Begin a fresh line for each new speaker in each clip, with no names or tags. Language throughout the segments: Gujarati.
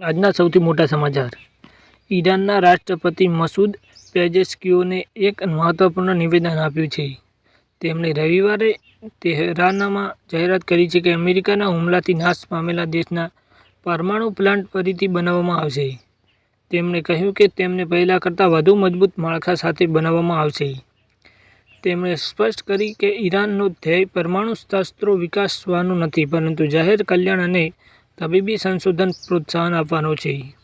આજના સૌથી મોટા સમાચાર. ઈરાનના રાષ્ટ્રપતિ મસૂદ પેજેસ્કીઓને એક મહત્વપૂર્ણ નિવેદન આપ્યું છે. તેમણે રવિવારે તેહરાનમાં જાહેરાત કરી છે કે અમેરિકાના હુમલાથી નાશ પામેલા દેશના પરમાણુ પ્લાન્ટ ફરીથી બનાવવામાં આવશે. તેમણે કહ્યું કે તેમને પહેલાં કરતાં વધુ મજબૂત માળખા સાથે બનાવવામાં આવશે. તેમણે સ્પષ્ટ કરી કે ઈરાનનો ધ્યેય પરમાણુ શસ્ત્રો વિકાસવાનું નથી, પરંતુ જાહેર કલ્યાણ અને તબીબી સંશોધન પ્રોત્સાહન આપવાનો છે.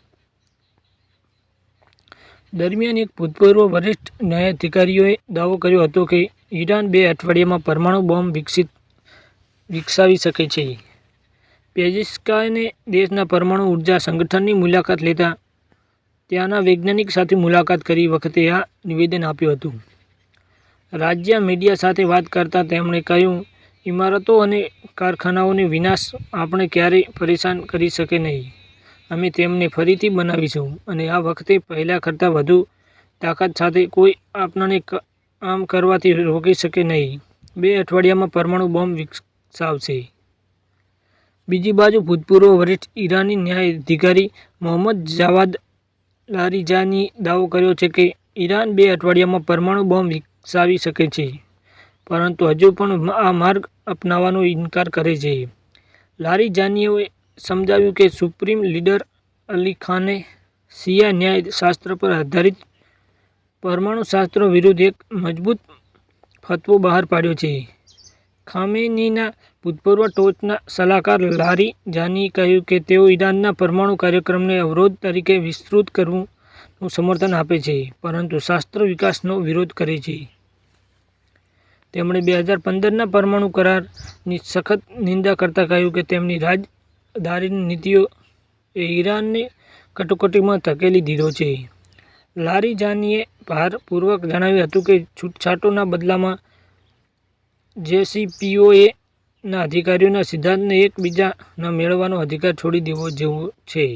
દરમિયાન એક ભૂતપૂર્વ વરિષ્ઠ ન્યાયાધિકારીએ દાવો કર્યો હતો કે ઈરાન બે અઠવાડિયામાં પરમાણુ બોમ્બ વિકસિત વિકસાવી શકે છે. પેજિસ્કાને દેશના પરમાણુ ઊર્જા સંગઠનની મુલાકાત લેતા ત્યાંના વૈજ્ઞાનિક સાથે મુલાકાત કરી વખતે આ નિવેદન આપ્યું હતું. રાજ્ય મીડિયા સાથે વાત કરતાં તેમણે કહ્યું ઇમારતો અને કારખાનાઓને વિનાશ આપણે ક્યારેય પરેશાન કરી શકે નહીં. અમે તેમને ફરીથી બનાવીશું અને આ વખતે પહેલાં કરતાં વધુ તાકાત સાથે કોઈ આપણને આમ કરવાથી રોકી શકે નહીં. બે અઠવાડિયામાં પરમાણુ બોમ્બ વિકસાવશે. બીજી બાજુ ભૂતપૂર્વ વરિષ્ઠ ઈરાની ન્યાયાધિકારી મોહમ્મદ જાવાદ લારીજાની દાવો કર્યો છે કે ઈરાન બે અઠવાડિયામાં પરમાણુ બોમ્બ વિકસાવી શકે છે. પરંતુ હજુ પણ આ માર્ગ અપનાવવાનો ઇનકાર કરે છે. લારી જાનીઓએ સમજાવ્યું કે સુપ્રીમ લીડર અલી ખાને શિયા ન્યાય શાસ્ત્ર પર આધારિત પરમાણુ શાસ્ત્રો વિરુદ્ધ એક મજબૂત ફતવો બહાર પાડ્યો છે. ખામેનીના ભૂતપૂર્વ ટોચના સલાહકાર લારી જાનીએ કહ્યું કે તેઓ ઈરાનના પરમાણુ કાર્યક્રમને અવરોધ તરીકે વિસ્તૃત કરવાનું સમર્થન આપે છે, પરંતુ શાસ્ત્ર વિકાસનો વિરોધ કરે છે. તેમણે બે હજાર પંદરના પરમાણુ કરારની સખત નિંદા કરતાં કહ્યું કે તેમની રાજધારીની નીતિઓ એ ઈરાનને કટોકટીમાં ધકેલી દીધો છે. લારીજાનીએ ભારપૂર્વક જણાવ્યું હતું કે છૂટછાટોના બદલામાં જેસીપીઓએ ના અધિકારીઓના સિદ્ધાંતને એકબીજાના મેળવવાનો અધિકાર છોડી દેવો જેવો છે.